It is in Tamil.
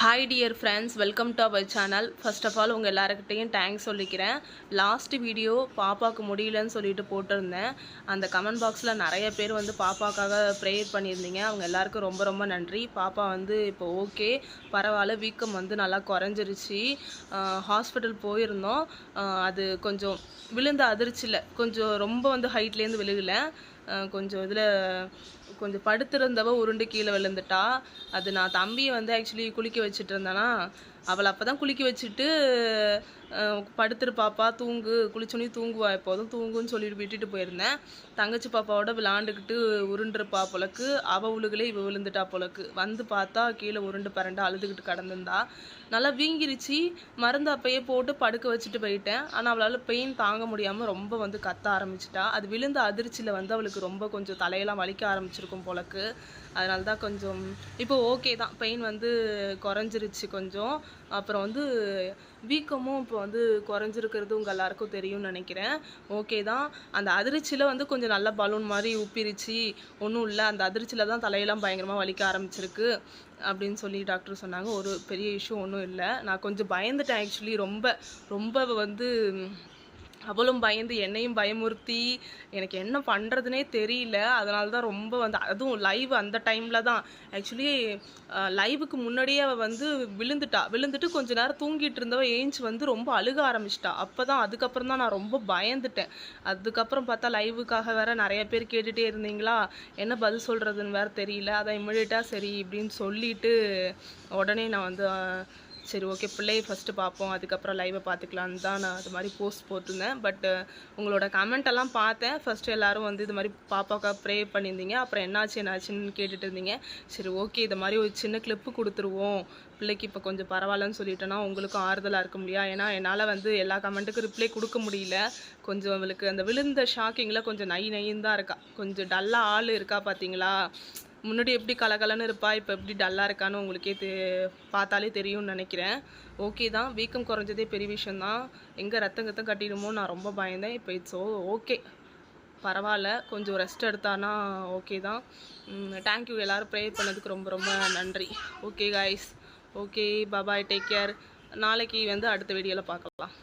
Hi dear friends welcome to our channel first of all உங்கள் எல்லாருக்கிட்டேயும் தேங்க்ஸ் சொல்லிக்கிறேன். லாஸ்ட் வீடியோ பாப்பாவுக்கு முடியலன்னு சொல்லிட்டு போட்டிருந்தேன். அந்த கமெண்ட் பாக்ஸில் நிறைய பேர் வந்து பாப்பாக்காக ப்ரேயர் பண்ணியிருந்தீங்க. அவங்க எல்லாருக்கும் ரொம்ப ரொம்ப நன்றி. பாப்பா வந்து இப்போ ஓகே பரவாயில்ல வீக்கம் வந்து நல்லா குறைஞ்சிருச்சு. ஹாஸ்பிட்டல் போயிருந்தோம். அது கொஞ்சம் விழுந்த அதிர்ச்சியில் கொஞ்சம் ரொம்ப வந்து ஹைட்லேருந்து விழுகல. கொஞ்சம் இதில் கொஞ்சம் படுத்திருந்தவ உருண்டு கீழே விழுந்துட்டா. அது நான் தம்பியை வந்து ஆக்சுவலி குளிக்க வச்சுட்டு இருந்தேனா அவளை அப்போ தான் குளிக்க வச்சுட்டு படுத்துரு பாப்பா தூங்கு குளிச்சோனே தூங்குவா எப்போதும். தூங்குன்னு சொல்லிட்டு விட்டுட்டு போயிருந்தேன். தங்கச்சி பாப்பாவோட விளாண்டுக்கிட்டு உருண்டுருப்பா போலக்கு அவ உழுகலே இவ விழுந்துட்டா போலக்கு. வந்து பார்த்தா கீழே உருண்டு பரண்டு அழுதுகிட்டு கடந்திருந்தா. நல்லா வீங்கிருச்சு. மருந்து அப்பயே போட்டு படுக்க வச்சுட்டு போயிட்டேன். ஆனால் அவளால் பெயின் தாங்க முடியாமல் ரொம்ப வந்து கத்த ஆரம்பிச்சிட்டா. அது விழுந்த அதிர்ச்சியில் வந்து அவளுக்கு ரொம்ப கொஞ்சம் தலையெல்லாம் வலிக்க ஆரம்பிச்சிருக்கும் போலக்கு. அதனால தான் கொஞ்சம் இப்போ ஓகே தான். பெயின் வந்து குறைஞ்சிருச்சு கொஞ்சம். அப்புறம் வந்து வீக்கமும் இப்போ வந்து குறைஞ்சிருக்கிறது உங்கள் எல்லாருக்கும் தெரியும்னு நினைக்கிறேன். ஓகே தான். அந்த அதிர்ச்சியில் வந்து கொஞ்சம் நல்ல பலூன் மாதிரி உப்பிருச்சு. ஒன்றும் இல்லை. அந்த அதிர்ச்சியில் தான் தலையெல்லாம் பயங்கரமாக வலிக்க ஆரம்பிச்சிருக்கு அப்படின்னு சொல்லி டாக்டர் சொன்னாங்க. ஒரு பெரிய இஷ்யூ ஒன்றும் இல்லை. நான் கொஞ்சம் பயந்துட்டேன் ஆக்சுவலி ரொம்ப. ரொம்ப வந்து அவளும் பயந்து என்னையும் பயமுறுத்தி எனக்கு என்ன பண்ணுறதுனே தெரியல. அதனால தான் ரொம்ப வந்து அதுவும் லைவ் அந்த டைமில் தான். ஆக்சுவலி லைவுக்கு முன்னாடியே அவள் வந்து விழுந்துட்டா. விழுந்துட்டு கொஞ்ச நேரம் தூங்கிட்டு இருந்தவ ஏஞ்சி வந்து ரொம்ப அழுக ஆரம்பிச்சிட்டா. அப்போ தான் அதுக்கப்புறம் தான் நான் ரொம்ப பயந்துட்டேன். அதுக்கப்புறம் பார்த்தா லைவுக்காக வேற நிறைய பேர் கேட்டுகிட்டே இருந்தீங்களா? என்ன பதில் சொல்கிறதுன்னு வேற தெரியல. அதான் இமிடியட்டாக சரி இப்படின்னு சொல்லிட்டு உடனே நான் வந்து சரி ஓகே பிள்ளையை ஃபஸ்ட்டு பார்ப்போம் அதுக்கப்புறம் லைவை பார்த்துக்கலான்னு தான் நான் அது மாதிரி போஸ்ட் போட்டிருந்தேன். பட் உங்களோட கமெண்ட் எல்லாம் பார்த்தேன். ஃபஸ்ட்டு எல்லோரும் வந்து இது மாதிரி பாப்பாக்கா ப்ரே பண்ணியிருந்தீங்க. அப்புறம் என்னாச்சு என்னாச்சுன்னு கேட்டுட்டு இருந்தீங்க. சரி ஓகே இது மாதிரி ஒரு சின்ன கிளிப்பு கொடுத்துருவோம். பிள்ளைக்கு இப்போ கொஞ்சம் பரவாயில்லன்னு சொல்லிட்டேன்னா உங்களுக்கும் ஆறுதலாக இருக்க முடியா? ஏன்னா என்னால் வந்து எல்லா கமெண்ட்டுக்கும் ரிப்ளை கொடுக்க முடியல. கொஞ்சம் அவளுக்கு அந்த விழுந்த ஷாக்கிங்கில் கொஞ்சம் நை நைன்னு தான் இருக்கா. கொஞ்சம் டல்லாக ஆள் இருக்கா பார்த்தீங்களா முன்னாடி எப்படி கலகலன்னு இருப்பா இப்போ எப்படி டல்லாக இருக்கான்னு உங்களுக்கே தெ பார்த்தாலே தெரியும்னு நினைக்கிறேன். ஓகே தான். வீக்கம் குறைஞ்சதே பெரிய விஷயந்தான் எங்கே ரத்தம் கத்தம் கட்டிடுமோ நான் ரொம்ப பயந்தேன். இப்போ இட்ஸ் ஓ ஓகே பரவாயில்ல. கொஞ்சம் ரெஸ்ட் எடுத்தானா ஓகே தான். தேங்க்யூ எல்லோரும் ப்ரே பண்ணதுக்கு ரொம்ப ரொம்ப நன்றி. Okay guys okay bye bye take care நாளைக்கு வந்து அடுத்த வீடியோவில் பார்க்கலாம்.